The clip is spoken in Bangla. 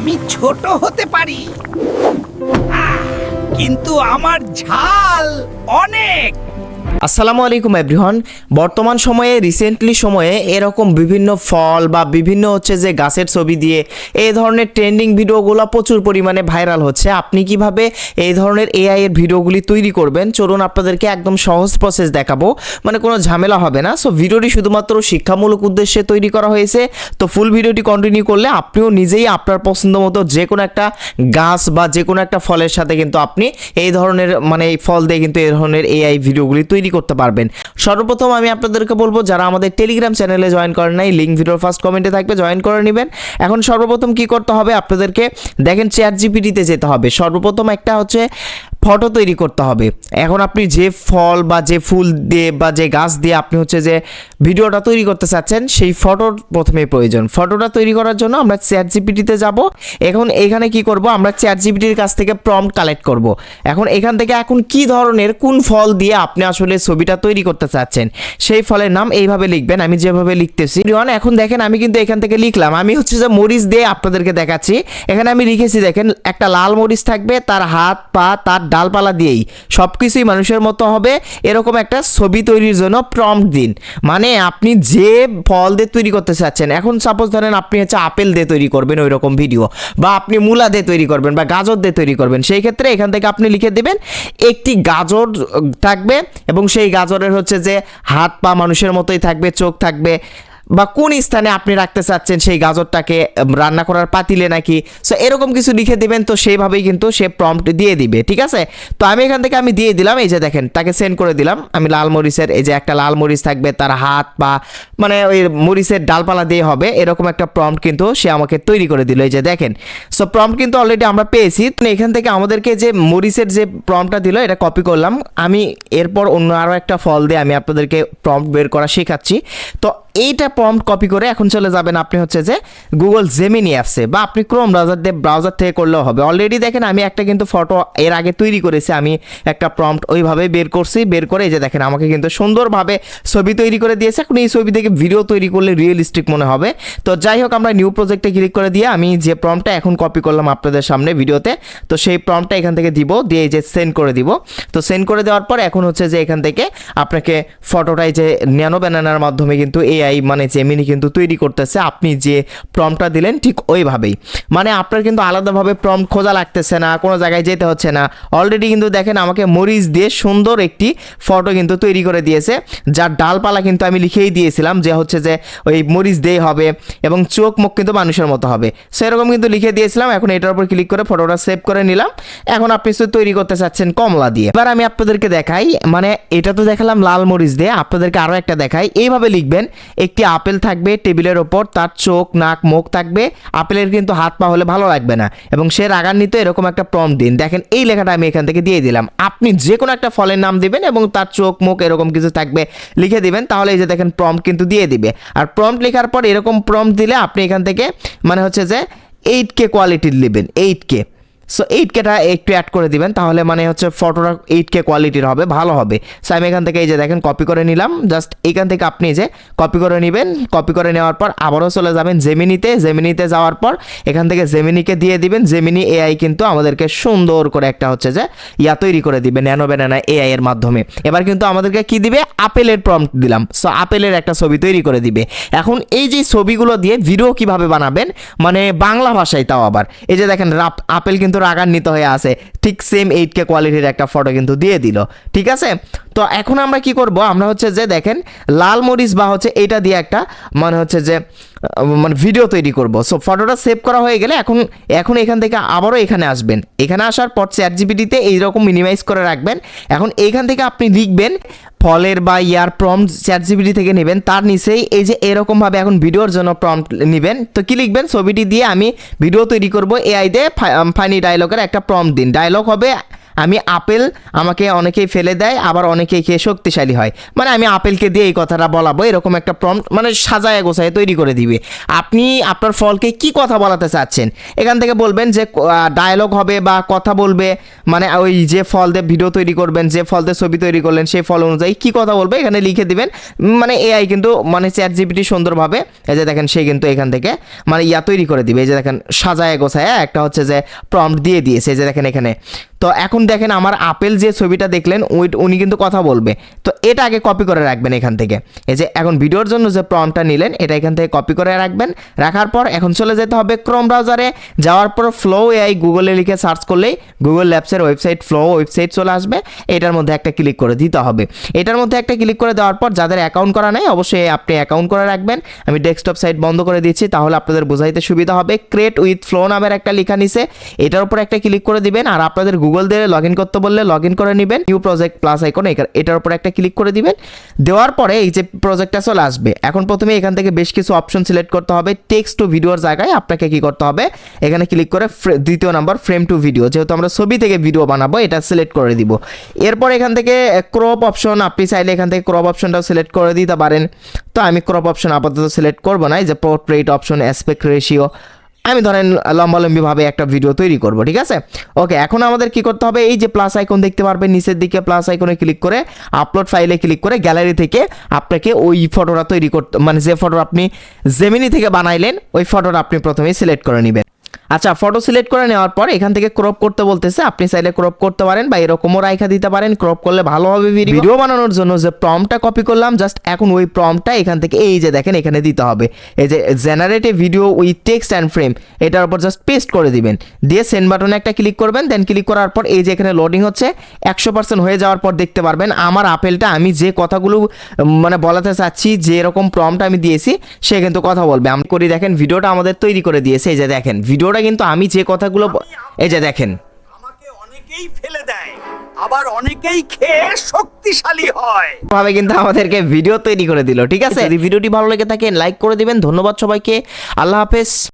আমি ছোট হতে পারি। কিন্তু আমার ঝাল অনেক। আসসালামু আলাইকুম এভরিওয়ান বর্তমান সময়ে রিসেন্টলি সময়ে এরকম বিভিন্ন ফল বা বিভিন্ন হচ্ছে যে গাছের ছবি দিয়ে এই ধরনের ট্রেন্ডিং ভিডিওগুলো প্রচুর পরিমাণে ভাইরাল হচ্ছে। আপনি কীভাবে এই ধরনের এআই এর ভিডিওগুলি তৈরি করবেন? চলুন আপনাদেরকে একদম সহজ প্রসেস দেখাবো। মানে কোনো ঝামেলা হবে না। সো ভিডিওটি শুধুমাত্র শিক্ষামূলক উদ্দেশ্যে তৈরি করা হয়েছে। তো ফুল ভিডিওটি কন্টিনিউ করলে আপনিও নিজেই আপনার পছন্দ মতো যে কোনো একটা গাছ বা যে কোনো একটা ফলের সাথে কিন্তু আপনি এই ধরনের মানে এই ফল দিয়ে কিন্তু এই ধরনের এআই ভিডিওগুলি তৈরি করতে পারবেন। সর্বপ্রথম আমি আপনাদেরকে বলব, যারা আমাদের টেলিগ্রাম চ্যানেলে জয়েন করেন নাই লিঙ্ক ভিডিওর ফার্স্ট কমেন্টে থাকবে জয়েন করে নেবেন। এখন সর্বপ্রথম কি করতে হবে আপনাদেরকে, দেখেন চ্যাট জিপিটিতে যেতে হবে। সর্বপ্রথম একটা হচ্ছে ফটো তৈরি করতে হবে। এখন আপনি যে ফল বা যে ফুল দিয়ে বা যে গাছ দিয়ে আপনি হচ্ছে যে ভিডিওটা তৈরি করতে চাচ্ছেন, সেই ফটোর প্রথমে প্রয়োজন। ফটোটা তৈরি করার জন্য আমরা চ্যাট জিপিটিতে যাব। এখন এখানে কি করব? আমরা চ্যাট জিপিটির কাছ থেকে প্রম্পট কালেক্ট করব। এখন এখান থেকে এখন কি ধরনের, কোন ফল দিয়ে আপনি আসলে ছবিটা তৈরি করতে চাচ্ছেন, সেই ফলের নাম এইভাবে লিখবেন, আমি যেভাবে লিখতেছি। এখন দেখেন আমি কিন্তু এখান থেকে লিখলাম। আমি হচ্ছে যে মরিচ দিয়ে আপনাদেরকে দেখাচ্ছি। এখানে আমি লিখেছি, দেখেন, একটা লাল মরিচ থাকবে, তার হাত, পা, তার ডালপালা দিয়েই। সব কিছুই মানুষের মতো হবে, এরকম একটা ছবি তৈরির জন্য প্রম্পট দিন। মানে আপনি যে ফল দিয়ে তৈরি করতে চাচ্ছেন, এখন সাপোজ ধরেন আপনি হচ্ছে আপেল দিয়ে তৈরি করবেন ওই রকম ভিডিও বা আপনি মূলা দিয়ে তৈরি করবেন, বা গাজর দিয়ে তৈরি করবেন, সেই ক্ষেত্রে এখান থেকে আপনি লিখে দেবেন, একটি গাজর থাকবে, এবং সেই গাজরের হচ্ছে যে হাত পা মানুষের মতোই থাকবে, চোখ থাকবে বা কোন স্থানে আপনি রাখতে চাচ্ছেন সেই গাজরটাকে রান্না করার পাতিলে নাকি? সো এরকম কিছু লিখে দিবেন, তো সেইভাবেই কিন্তু সে প্রম্পট দিয়ে দিবে, ঠিক আছে? তো আমি এখান থেকে আমি দিয়ে দিলাম, এই যে দেখেন, তাকে সেন্ড করে দিলাম। আমি লাল মরিচের, এই যে একটা লাল মরিচ থাকবে, তার হাত বা মানে ওই মরিচের ডালপালা দিয়ে হবে, এরকম একটা প্রম্পট কিন্তু সে আমাকে তৈরি করে দিল, এই যে দেখেন। সো প্রম্পট কিন্তু অলরেডি আমরা পেয়েছি, তো এখান থেকে আমাদেরকে যে মরিচের যে প্রম্পটটা দিল, এটা কপি করলাম। আমি এরপর অন্য আরও একটা ফল দিয়ে আমি আপনাদেরকে প্রম্পট বের করা শেখাচ্ছি। তো এইটা প্রম্পট কপি করে এখন চলে যাবেন আপনি হচ্ছে যে গুগল জেমিনি অ্যাপসে বা আপনি ক্রোম ব্রাউজার দিয়ে ব্রাউজার থেকে করলেও হবে। অলরেডি দেখেন আমি একটা কিন্তু ফটো এর আগে তৈরি করেছি, আমি একটা প্রম্পট ওইভাবে বের করছি, বের করে এই যে দেখেন আমাকে কিন্তু সুন্দরভাবে ছবি তৈরি করে দিয়েছে। এখন এই ছবি থেকে ভিডিও তৈরি করলে রিয়েলিস্টিক মনে হবে। তো যাই হোক, আমরা নিউ প্রজেক্টে ক্লিক করে দিয়ে আমি যে প্রম্পটটা এখন কপি করলাম আপনাদের সামনে ভিডিওতে তো সেই প্রম্পটটা এখান থেকে দিব, দিয়ে এই যে সেন্ড করে দিব। তো সেন্ড করে দেওয়ার পর এখন হচ্ছে যে এখান থেকে আপনাকে ফটোটাই যে ন্যানো ব্যানানার মাধ্যমে কিন্তু এআই মানে জেমিনি কিন্তু তৈরি করতেছে, আপনি যে প্রম্পটটা দিলেন ঠিক ওইভাবেই। মানে আপনার কিন্তু আলাদাভাবে প্রম্পট খোঁজা লাগতেছে না, কোনো জায়গায় যেতে হচ্ছে না। অলরেডি কিন্তু দেখেন আমাকে মরিচ দিয়ে সুন্দর একটি ফটো কিন্তু তৈরি করে দিয়েছে, যার ডালপালা কিন্তু আমি লিখেই দিয়েছিলাম যে হচ্ছে যে ওই মরিচ দিয়ে হবে এবং চোখ মুখ কিন্তু মানুষের মতো হবে। সেরকম কিন্তু লিখে দিয়েছিলাম, এখন এটার উপর ক্লিক করে ফটোটা সেভ করে নিলাম। এখন আপনি শুধু তৈরি করতে চাচ্ছেন কমলা দিয়ে। এবার আমি আপনাদেরকে দেখাই মানে এটা তো দেখালাম লাল মরিচ দিয়ে, আপনাদেরকে আরও একটা দেখাই। এইভাবে লিখবেন একটি আপেল থাকবে টেবিলের ওপর, তার চোখ, নাক, মুখ থাকবে। আপেলের কিন্তু হাত পা হলে ভালো লাগবে না। এবং সে রাগান্বিত এরকম একটা প্রম দিন। দেখেন, এই লেখাটা আমি এখান থেকে দিয়ে দিলাম। আপনি যে কোনো একটা ফলের নাম দিবেন এবং তার চোখ, মুখ এরকম কিছু থাকবে, লিখে দিবেন। তাহলে এই যে দেখেন প্রম্পট কিন্তু দিয়ে দিবে। আর প্রম্পট লেখার পর এরকম প্রম্পট দিলে আপনি এখান থেকে মানে হচ্ছে যে এইট কে কোয়ালিটির নেবেন এইট কে সো এইট কেটা একটু অ্যাড করে দিবেন, তাহলে মানে হচ্ছে ফটোটা এইট কে কোয়ালিটির হবে, ভালো হবে। সো আমি এখান থেকে এই যে দেখেন কপি করে নিলাম। জাস্ট এখান থেকে আপনি যে কপি করে নেবেন কপি করে নেওয়ার পর আবারও চলে যাবেন জেমিনিতে জেমিনিতে যাওয়ার পর এখান থেকে জেমিনিকে দিয়ে দিবেন। জেমিনি এআই কিন্তু আমাদেরকে সুন্দর করে একটা হচ্ছে যে ইয়া তৈরি করে দিবে, ন্যানো ব্যানানা এআই এর মাধ্যমে। এবার কিন্তু আমাদেরকে কি দিবে? আপেলের প্রম্পট দিলাম। সো আপেলের একটা ছবি তৈরি করে দিবে। এখন এই যে ছবিগুলো দিয়ে ভিডিও কীভাবে বানাবেন? মানে বাংলা ভাষায় তাও আবার। এই যে দেখেন আপেল কিন্তু রাগান্বিত হয়ে আছে। ঠিক সেম এইট কে কোয়ালিটির একটা ফটো কিন্তু দিয়ে দিল। ঠিক আছে? তো এখন আমরা কি করব? আমরা হচ্ছে যে দেখেন, লাল মরিচ বা হচ্ছে এটা দিয়ে একটা মানে হচ্ছে যে মানে ভিডিও তৈরি করব। সো ফটোটা সেভ করা হয়ে গেলে এখন এখন এখান থেকে আবারও এখানে আসবেন। এখানে আসার পর চ্যাট জিপিটিতে এইরকম মিনিমাইজ করে রাখবেন। এখন এইখান থেকে আপনি লিখবেন, ফলের বা ইয়ার প্রম্পট চ্যাট জিপিটি থেকে নেবেন। তার নিচেই এই যে এরকমভাবে এখন ভিডিওর জন্য প্রম্পট নেবেন। তো কি লিখবেন? ছবিটি দিয়ে আমি ভিডিও তৈরি করব। এআই দিয়ে ফানি ডায়লগের একটা প্রম্পট দিন। ডায়লগ হবে আমি আপেল আমাকে অনেকেই ফেলে দেয়, আবার অনেকেই খেয়ে শক্তিশালী হয়। মানে আমি আপেলকে দিয়ে এই কথাটা বলাবো, এরকম একটা প্রম মানে সাজায় গোছায় তৈরি করে দিবে। আপনি আপনার ফলকে কি কথা বলাতে চাচ্ছেন? এখান থেকে বলবেন যে ডায়লগ হবে বা কথা বলবে মানে ওই যে ফল দিয়ে ভিডিও তৈরি করবেন, যে ফল দিয়ে ছবি তৈরি করলেন, সেই ফল অনুযায়ী কি কথা বলবে, এখানে লিখে দিবেন। মানে এআই কিন্তু মানে চ্যাট জিপিটি সুন্দরভাবে, এই যে দেখেন সে কিন্তু এখান থেকে মানে ইয়া তৈরি করে দিবে। এই যে দেখেন, সাজায় গোছায় একটা হচ্ছে যে প্রম্পট দিয়ে দিয়েছে। এই যে দেখেন এখানে তো এখন দেখেন আমার আপেল যে ছবিটা দেখলেন, ওই উনি কিন্তু কথা বলবে। তো এটা আগে কপি করে রাখবেন এখান থেকে। এই যে এখন ভিডিওর জন্য যে প্রম্পটটা নিলেন, এটা এখান থেকে কপি করে রাখবেন। রাখার পর এখন চলে যেতে হবে ক্রোম ব্রাউজারে যাওয়ার পর ফ্লো এআই গুগলে লিখে সার্চ করলেই গুগল ল্যাবসের ওয়েবসাইট ফ্লো ওয়েবসাইট চলে আসবে। এটার মধ্যে একটা ক্লিক করে দিতে হবে। এটার মধ্যে একটা ক্লিক করে দেওয়ার পর যাদের অ্যাকাউন্ট করা নেই, অবশ্যই আপনি অ্যাকাউন্ট করে রাখবেন। আমি ডেস্কটপ সাইট বন্ধ করে দিচ্ছি, তাহলে আপনাদের বোঝাইতে সুবিধা হবে ক্রিয়েট উইথ ফ্লো নামের একটা লেখা নিছে এটার উপর একটা ক্লিক করে দিবেন, আর আপনাদের গুগল দিয়ে লগ ইন করতে বললে লগ ইন করে নেবেন নিউ প্রজেক্ট প্লাস আইকন এটার উপর একটা ক্লিক করে দিবেন। দেওয়ার পরে এই যে প্রজেক্টটা চলে আসবে। এখন প্রথমে এখান থেকে বেশ কিছু অপশন সিলেক্ট করতে হবে। টেক্সট টু ভিডিওর জায়গায় আপনাকে কি করতে হবে? এখানে ক্লিক করে দ্বিতীয় নাম্বার ফ্রেম টু ভিডিও যেহেতু আমরা ছবি থেকে ভিডিও বানাবো, এটা সিলেক্ট করে দিব। এরপর এখান থেকে ক্রপ অপশন আপনি চাইলে এখান থেকে ক্রপ অপশনটাও সিলেক্ট করে দিতে পারেন। তো আমি ক্রপ অপশন আপাতত সিলেক্ট করব না, এই যে পোর্ট্রেট অপশন অ্যাসপেক্ট রেশিও আমি ধরেন লম্বালম্বিভাবে একটা ভিডিও তৈরি করব, ঠিক আছে? ওকে এখন আমাদের কি করতে হবে? এই যে প্লাস আইকন দেখতে পারবেন, নিচের দিকে প্লাস আইকনে ক্লিক করে আপলোড ফাইলে ক্লিক করে গ্যালারি থেকে আপনাকে ওই ফটোটা তৈরি করতে মানে যে ফটো আপনি জেমিনি থেকে বানাইলেন, ওই ফটোটা আপনি প্রথমেই সিলেক্ট করে নেবেন। আচ্ছা ফটো সিলেক্ট করে নেওয়ার পর এখান থেকে ক্রপ করতে বলতেছে, আপনি চাইলে ক্রপ করতে পারেন বা এরকমও রাইখা দিতে পারেন ক্রপ করলে ভালো হবে ভিডিও ভিডিও বানানোর জন্য যে প্রমটা কপি করলাম জাস্ট এখন ওই প্রমটা এখান থেকে এই যে দেখেন, এখানে দিতে হবে। এই যে জেনারেটে video with text and frame এটার উপর জাস্ট পেস্ট করে দিবেন। দিয়ে সেন্ড বাটনে একটা ক্লিক করবেন দেন ক্লিক করার পর এই যে এখানে লোডিং হচ্ছে, একশো পার্সেন্ট হয়ে যাওয়ার পর দেখতে পারবেন, আমার আপেলটা আমি যে কথাগুলো মানে বলাতে চাচ্ছি, যে এরকম প্রমটা আমি দিয়েছি, সে কিন্তু কথা বলবে। আমি করি দেখেন ভিডিওটা আমাদের তৈরি করে দিয়েছে, এই যে দেখেন ভিডিওটা কিন্তু আমি যে কথাগুলো এই যে দেখেন। আমাকে অনেকেই ফেলে দেয় আবার অনেকেই খেয়ে শক্তিশালী হয়। ভাবে কিন্তু আমাদেরকে ভিডিও তৈরি করে দিল ঠিক আছে? যদি ভিডিওটি ভালো লেগে থাকে লাইক করে দিবেন। ধন্যবাদ সবাইকে। আল্লাহ হাফেজ।